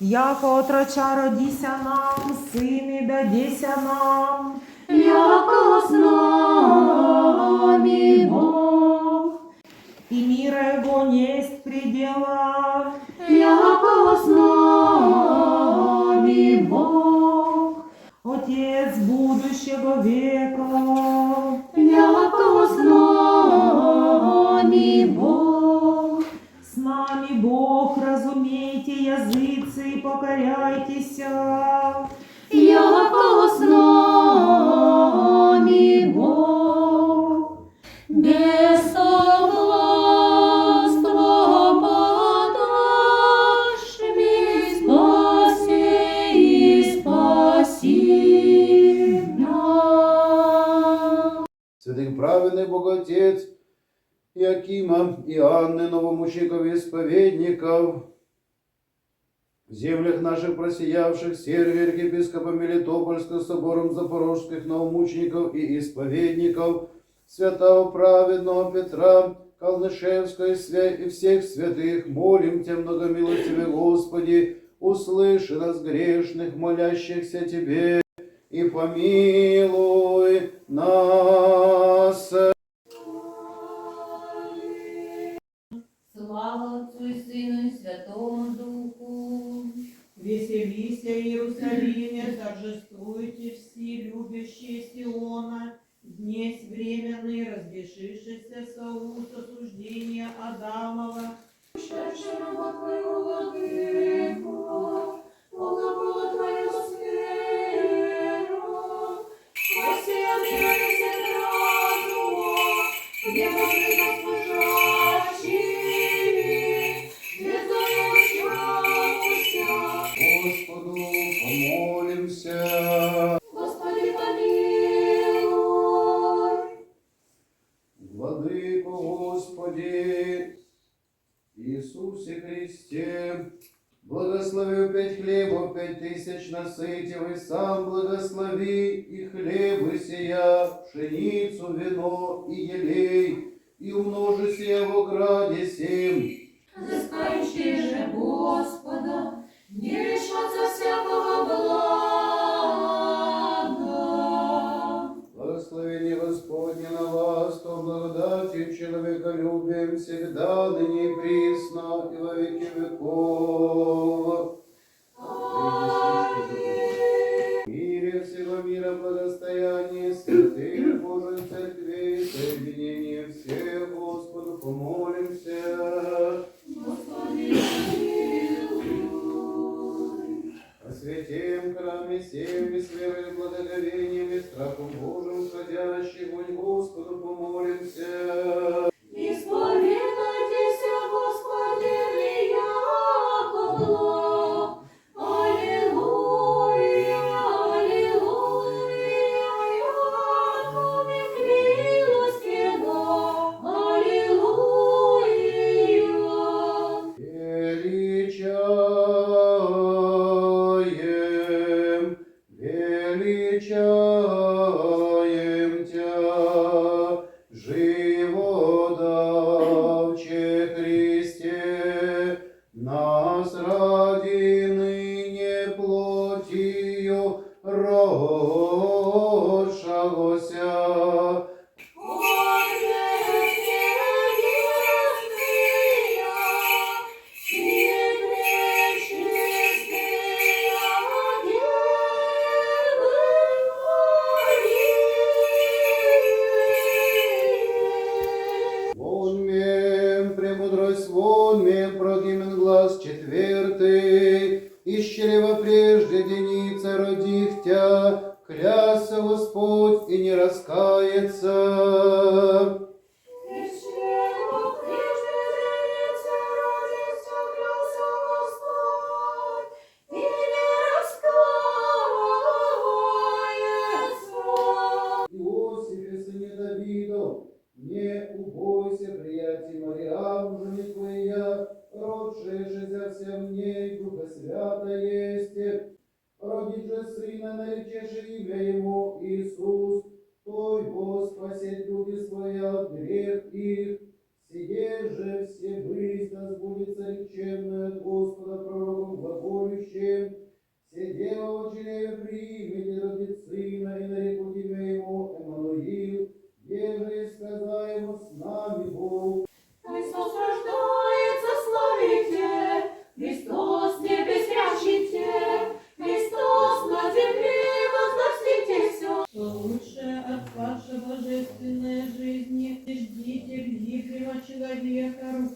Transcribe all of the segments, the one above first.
Яко отроча родися нам, сини дадися нам. яко з нами Бог, И мира его несть предела. яко з нами Бог, Отец будущего века. Покоряйтеся. яко з нами Бог, без согластва спаси и спаси нас. Святий праведний Боготець, Якима і Анни новомученикові споведников, в землях наших просиявших Сергия архиепископа Мелитопольского собором запорожских новомучеников и исповедников, святого праведного Петра, свя- и всех святых, молим Тебя, многомилостивый Господи, услыши нас грешных, молящихся Тебе, и помилуй нас. Слава Отцу и Сыну и Святому Духу. Веселися, Иерусалиме, торжествуйте все любящие Сиона, днесь временный, разбешившийся со уст осуждения Адамова, Пришедшего Твоего пять тысяч насытил, и сам благослови и хлебы сия, пшеницу, вино и елей, и умножи сия в ограде сим, Взыскающие же Господа, не лишатся всякого помолимся. Господи. О святем храме всем и с верой благодарением и страхом Божьим ходящих, в Господу раскается. лучше от вашей божественной жизни, ждите гибкого человека,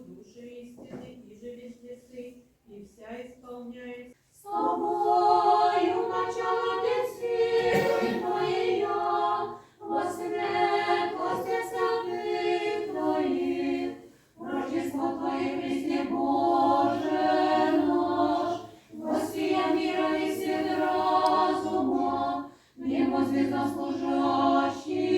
души истины, и же веснецы, и вся исполняет С тобою начало силы твоя, во светлости святых твоих, Рождество Твое, Христе Боже наш, Воссия мира и свет разума, Небо звезда служащие,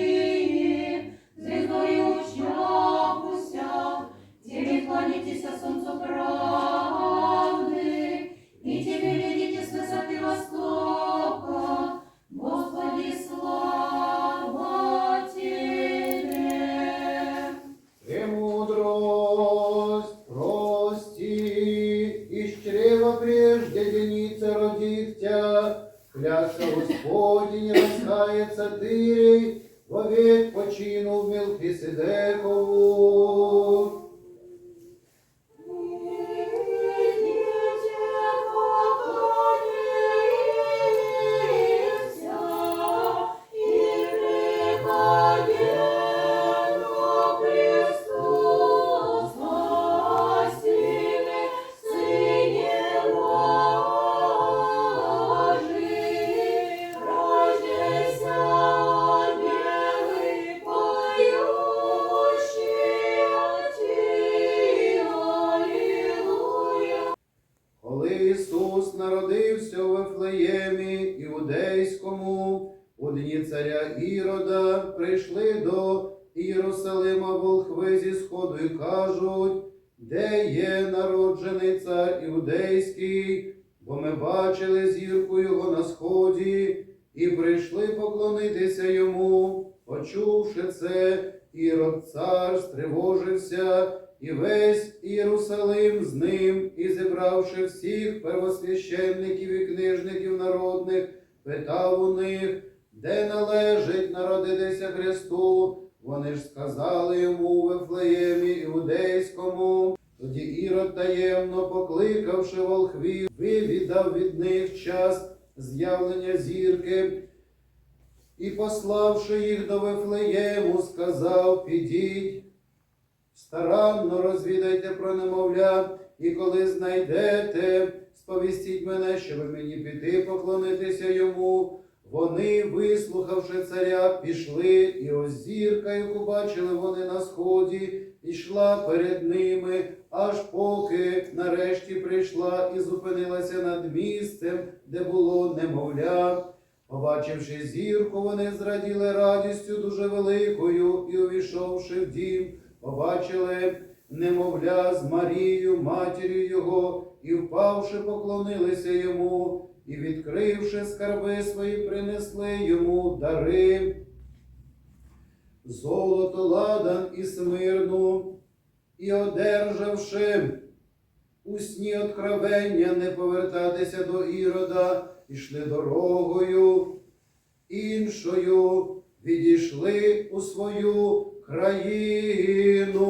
Ірод цар стривожився, і весь Єрусалим з ним, і зібравши всіх первосвященників і книжників народних, питав у них, де належить народитися Христу. Вони ж сказали йому у Вифлеємі Іудейському. Тоді Ірод таємно покликавши волхвів, вивідав від них час з'явлення зірки. І пославши їх до Вифлеєму, сказав, підіть, старанно розвідайте про немовля, і коли знайдете, сповістіть мене, щоб мені піти поклонитися йому. Вони, вислухавши царя, пішли, і ось зірка, яку бачили вони на сході, йшла перед ними, аж поки нарешті прийшла і зупинилася над місцем, де було немовля. Побачивши зірку, вони зраділи радістю дуже великою і, увійшовши в дім, побачили немовля з Марією, матір'ю його, і впавши, поклонилися йому, і, відкривши скарби свої, принесли йому дари. Золото ладан і смирну, і одержавши у сні откровення не повертатися до ірода пішли дорогою, іншою відійшли у свою країну.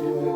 do it.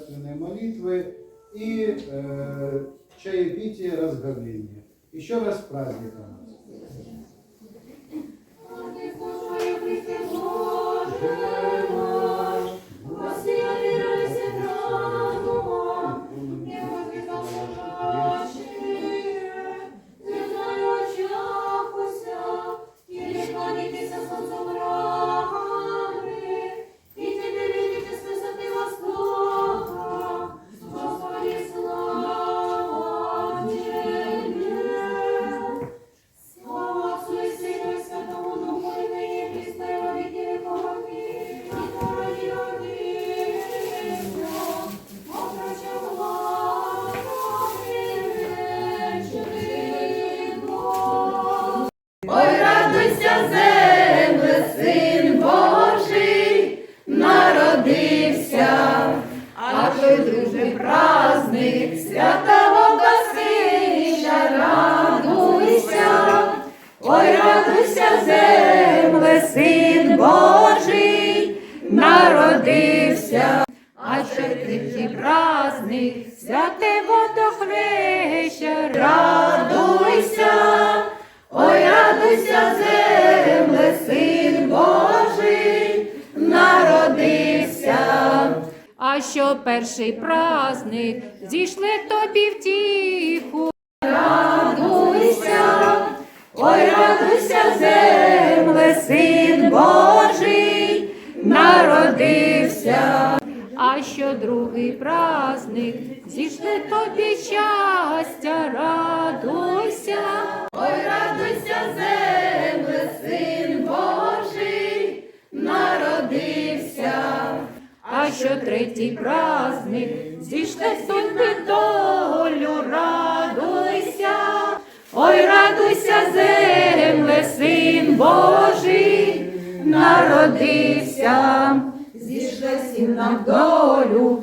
божественной молитвы и э, чаепитие разговления. Еще раз с праздником! водохреща, радуйся, ой, радуйся, син Божий, народився, а що перший праздник зійшли тобі втіху. Радуйся, ой, радуйся, земле, син Божий, народився а що другий праздник, зійшли тобі щастя, радуйся, ой, радуйся, земле, син Божий, народився, а що третій праздник, зійшли тобі долю, радуйся, ой, радуйся, земле, син Божий, народився на долю.